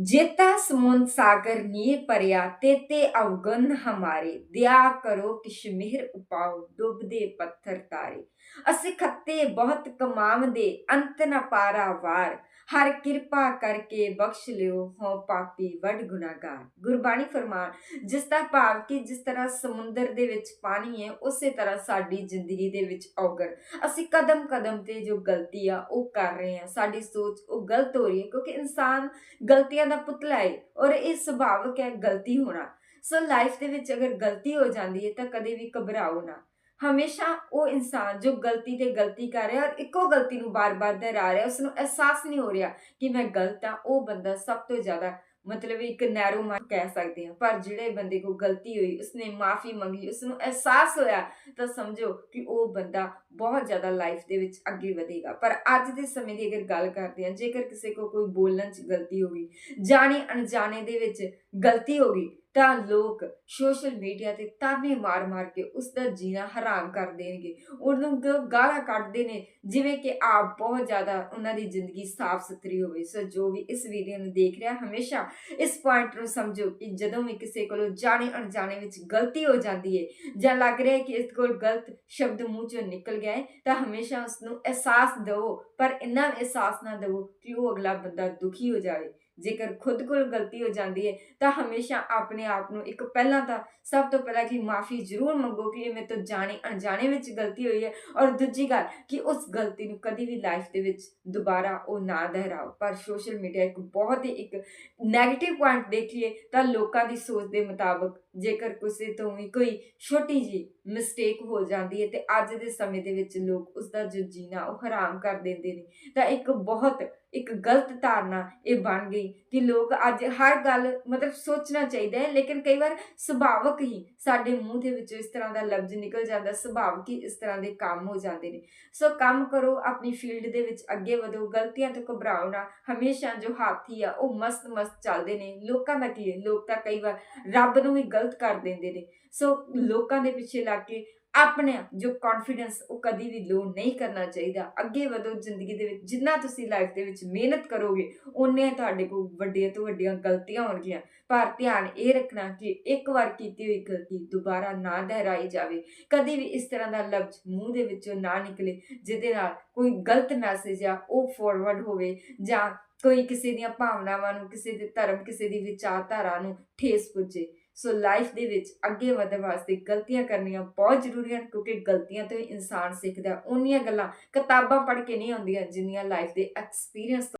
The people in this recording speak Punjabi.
ਜੇਤਾ ਸਮੁੰਦ ਸਾਗਰ ਨੀਰ ਭਰਿਆ ਤੇਤੇ ਅਵਗਨ ਹਮਾਰੇ, ਦਿਆ ਕਰੋ ਕਿਛ ਮਿਹਰ ਉਪਾਉ ਡੁੱਬਦੇ ਪੱਥਰ ਤਾਰੇ। ਅਸੀਂ ਖੱਤੇ ਬਹੁਤ ਕਮਾਵਦੇ ਅੰਤ ਨ ਪਾਰਾ ਵਾਰ। ਹਰ ਕਿਰਪਾ ਕਰਕੇ ਬਖਸ਼ ਲਿਓ ਹੋ ਪਾਪੀ ਵੱਡ ਗੁਨਾਹਗਾਰ। ਗੁਰਬਾਣੀ ਫਰਮਾਨ, ਜਿਸ ਦਾ ਭਾਵ ਕਿ ਜਿਸ ਤਰ੍ਹਾਂ ਸਮੁੰਦਰ ਦੇ ਵਿੱਚ ਪਾਣੀ ਹੈ, ਉਸੇ ਤਰ੍ਹਾਂ ਸਾਡੀ ਜ਼ਿੰਦਗੀ ਦੇ ਵਿੱਚ ਔਗਰ ਅਸੀਂ ਕਦਮ ਕਦਮ ਤੇ ਜੋ ਗਲਤੀ ਆ, ਉਹ ਕਰ ਰਹੇ ਹਾਂ। ਸਾਡੀ ਸੋਚ ਉਹ ਗਲਤ ਹੋ ਰਹੀ ਹੈ, ਕਿਉਂਕਿ ਇਨਸਾਨ ਗਲਤੀਆਂ ਦਾ ਪੁਤਲਾ ਹੈ ਔਰ ਇਹ ਸੁਭਾਵਕ ਹੈ, ਗਲਤੀ ਹੋਣਾ। ਸੋ ਲਾਈਫ ਦੇ ਵਿੱਚ ਅਗਰ ਗਲਤੀ ਹੋ ਜਾਂਦੀ ਹੈ ਤਾਂ ਕਦੇ ਵੀ ਘਬਰਾਓ ਨਾ। ਹਮੇਸ਼ਾ ਉਹ ਇਨਸਾਨ ਜੋ ਗਲਤੀ ਤੇ ਗਲਤੀ ਕਰ ਰਿਹਾ ਔਰ ਇੱਕੋ ਗਲਤੀ ਨੂੰ ਬਾਰ-ਬਾਰ ਦੁਹਰਾ ਰਿਹਾ ਉਸ ਨੂੰ ਅਹਿਸਾਸ ਨਹੀਂ ਹੋ ਰਿਹਾ ਕਿ ਮੈਂ ਗਲਤ ਹਾਂ, ਉਹ ਬੰਦਾ ਸਭ ਤੋਂ ਜ਼ਿਆਦਾ ਮਤਲਬ ਇੱਕ ਨੈਰੋ ਮਾਈਂਡ ਕਹਿ ਸਕਦੇ ਹਾਂ, ਪਰ ਜਿਹੜੇ ਬੰਦੇ ਕੋ ਗਲਤੀ ਹੋਈ, ਉਸਨੇ ਮਾਫੀ ਮੰਗੀ ਉਸ ਨੂੰ ਅਹਿਸਾਸ ਹੋਇਆ, ਤਾਂ ਸਮਝੋ ਕਿ ਉਹ ਬੰਦਾ ਬਹੁਤ ਜ਼ਿਆਦਾ ਲਾਈਫ ਦੇ ਵਿੱਚ ਅੱਗੇ ਵਧੇਗਾ। ਪਰ ਅੱਜ ਦੇ ਸਮੇਂ ਦੀ ਅਗਰ ਗੱਲ ਕਰਦੇ ਹਾਂ, ਜੇਕਰ ਕਿਸੇ ਕੋ ਕੋਈ ਬੋਲਣ 'ਚ ਗਲਤੀ ਹੋ ਗਈ ਜਾਣੇ ਅਣਜਾਣੇ ਦੇ ਵਿੱਚ ਗਲਤੀ ਹੋ ਗਈ ਤਾਂ ਲੋਕ ਸੋਸ਼ਲ ਮੀਡੀਆ ਤੇ ਤਾਨੇ ਮਾਰ-ਮਾਰ ਕੇ ਉਸ ਦਾ ਜੀਣਾ ਹਰਾਮ ਕਰ ਦੇਣਗੇ। ਉਹਨੂੰ ਗ- ਗਾਲਾਂ ਕੱਢਦੇ ਨੇ, ਜਿਵੇਂ ਕਿ ਆਪ ਬਹੁਤ ਜ਼ਿਆਦਾ ਉਹਨਾਂ ਦੀ ਜ਼ਿੰਦਗੀ ਸਾਫ਼ ਸੁਥਰੀ ਹੋਵੇ। ਸੋ ਜੋ ਵੀ ਇਸ ਵੀਡੀਓ ਨੂੰ ਦੇਖ ਰਿਹਾ, ਹਮੇਸ਼ਾ ਇਸ ਪੁਆਇੰਟ ਨੂੰ ਸਮਝੋ ਕਿ ਜਦੋਂ ਵੀ ਕਿਸੇ ਕੋਲੋਂ ਜਾਣੇ ਅਣਜਾਣੇ ਵਿੱਚ ਗਲਤੀ ਹੋ ਜਾਂਦੀ ਹੈ ਜਾਂ ਲੱਗ ਰਿਹਾ ਹੈ ਕਿ ਇਸ ਕੋਲ ਗਲਤ ਸ਼ਬਦ ਮੂੰਹ ਚੋਂ ਨਿਕਲ ਗਿਆ ਹੈ ਤਾਂ ਹਮੇਸ਼ਾ ਉਸ ਨੂੰ ਅਹਿਸਾਸ ਦਿਓ। ਪਰ ਇੰਨਾ ਅਹਿਸਾਸ ਨਾ ਦਿਓ ਕਿ ਉਹ ਅਗਲਾ ਬੰਦਾ ਦੁਖੀ ਹੋ ਜਾਵੇ। ਜੇਕਰ ਖੁਦ ਕੋਲ ਗਲਤੀ ਹੋ ਜਾਂਦੀ ਹੈ, ਤਾਂ ਹਮੇਸ਼ਾ ਆਪਣੇ ਆਪ ਨੂੰ ਇੱਕ ਪਹਿਲਾਂ ਤਾਂ ਸਭ ਤੋਂ ਪਹਿਲਾਂ ਕਿ ਮਾਫੀ ਜ਼ਰੂਰ ਮੰਗੋ ਕਿ ਇਹ ਮੇਰੇ ਤੋਂ ਜਾਣੇ ਅਣਜਾਣੇ ਵਿੱਚ ਗਲਤੀ ਹੋਈ ਹੈ ਔਰ ਦੂਜੀ ਗੱਲ ਕਿ ਉਸ ਗਲਤੀ ਨੂੰ ਕਦੀ ਵੀ ਲਾਈਫ ਦੇ ਵਿੱਚ ਦੁਬਾਰਾ ਉਹ ਨਾ ਦੁਹਰਾਓ। ਪਰ ਸੋਸ਼ਲ ਮੀਡੀਆ ਇੱਕ ਬਹੁਤ ਹੀ ਇੱਕ 네ਗੇਟਿਵ ਪੁਆਇੰਟ ਦੇਖੀਏ ਤਾਂ ਲੋਕਾਂ ਦੀ ਸੋਚ ਦੇ ਮੁਤਾਬਕ ਜੇਕਰ ਕਿਸੇ ਤੋਂ ਵੀ ਕੋਈ ਛੋਟੀ ਜੀ ਮਿਸਟੇਕ ਹੋ ਜਾਂਦੀ ਹੈ ਤੇ ਅੱਜ ਦੇ ਸਮੇਂ ਦੇ ਵਿੱਚ ਲੋਕ ਉਸ ਦਾ ਜੋ ਜੀਣਾ ਉਹ ਹਰਾਮ ਕਰ ਦਿੰਦੇ ਨੇ। ਤਾਂ ਇੱਕ ਬਹੁਤ, ਇੱਕ ਗਲਤ ਧਾਰਨਾ ਇਹ ਬਣ ਗਈ ਕਿ ਲੋਕ ਅੱਜ ਹਰ ਗੱਲ ਮਤਲਬ ਸੋਚਣਾ ਚਾਹੀਦਾ ਹੈ, ਲੇਕਿਨ ਕਈ ਵਾਰ ਸੁਭਾਵਕ ਹੀ ਸਾਡੇ ਮੂੰਹ ਦੇ ਵਿੱਚੋਂ ਇਸ ਤਰ੍ਹਾਂ ਦਾ ਲਫ਼ਜ਼ ਨਿਕਲ ਜਾਂਦਾ, ਸੁਭਾਵਕ ਹੀ ਇਸ ਤਰ੍ਹਾਂ ਦੇ ਕੰਮ ਹੋ ਜਾਂਦੇ ਨੇ। ਸੋ ਕੰਮ ਕਰੋ, ਆਪਣੀ ਫੀਲਡ ਦੇ ਵਿੱਚ ਅੱਗੇ ਵਧੋ, ਗਲਤੀਆਂ ਤੋਂ ਘਬਰਾਓ ਨਾ। ਹਮੇਸ਼ਾ ਜੋ ਹਾਥੀ ਆ, ਉਹ ਮਸਤ ਮਸਤ ਚੱਲਦੇ ਨੇ। ਲੋਕਾਂ ਦਾ ਕੀ ਹੈ? ਲੋਕ ਤਾਂ ਕਈ ਵਾਰ ਰੱਬ ਨੂੰ ਵੀ ਗਲਤ ਕਰ ਦਿੰਦੇ ਨੇ। ਸੋ ਲੋਕਾਂ ਦੇ ਪਿੱਛੇ ਲੱਗ ਕੇ ਆਪਣੇ ਜੋ ਕੌਨਫੀਡੈਂਸ ਉਹ ਕਦੀ ਵੀ ਲੋ ਨਹੀਂ ਕਰਨਾ ਚਾਹੀਦਾ। ਅੱਗੇ ਵਧੋ ਜ਼ਿੰਦਗੀ ਦੇ ਵਿੱਚ, ਜਿੰਨਾ ਤੁਸੀਂ ਲਾਈਫ ਦੇ ਵਿੱਚ ਮਿਹਨਤ ਕਰੋਗੇ ਉਨੇ ਤੁਹਾਡੇ ਕੋਲ ਵੱਡੀਆਂ ਤੋਂ ਵੱਡੀਆਂ ਗਲਤੀਆਂ ਹੋਣਗੀਆਂ। ਪਰ ਧਿਆਨ ਇਹ ਰੱਖਣਾ ਕਿ ਇੱਕ ਵਾਰ ਕੀਤੀ ਹੋਈ ਗਲਤੀ ਦੁਬਾਰਾ ਨਾ ਦੁਹਰਾਈ ਜਾਵੇ। ਕਦੀ ਵੀ ਇਸ ਤਰ੍ਹਾਂ ਦਾ ਲਫ਼ਜ਼ ਮੂੰਹ ਦੇ ਵਿੱਚੋਂ ਨਾ ਨਿਕਲੇ, ਜਿਹਦੇ ਨਾਲ ਕੋਈ ਗਲਤ ਮੈਸੇਜ ਆ, ਉਹ ਫਾਰਵਰਡ ਹੋਵੇ ਜਾਂ ਕੋਈ ਕਿਸੇ ਦੀਆਂ ਭਾਵਨਾਵਾਂ ਨੂੰ, ਕਿਸੇ ਦੇ ਧਰਮ, ਕਿਸੇ ਦੀ ਵਿਚਾਰਧਾਰਾ ਨੂੰ ਠੇਸ ਪੁੱਜੇ। ਸੋ ਲਾਈਫ ਦੇ ਵਿੱਚ ਅੱਗੇ ਵਧਣ ਵਾਸਤੇ ਗਲਤੀਆਂ ਕਰਨੀਆਂ ਬਹੁਤ ਜ਼ਰੂਰੀ ਹਨ, ਕਿਉਂਕਿ ਗਲਤੀਆਂ ਤੋਂ ਹੀ ਇਨਸਾਨ ਸਿੱਖਦਾ ਉਹਨੀਆਂ ਗੱਲਾਂ ਕਿਤਾਬਾਂ ਪੜ੍ਹ ਕੇ ਨਹੀਂ ਆਉਂਦੀਆਂ, ਜਿੰਨੀਆਂ ਲਾਈਫ ਦੇ ਐਕਸਪੀਰੀਅੰਸ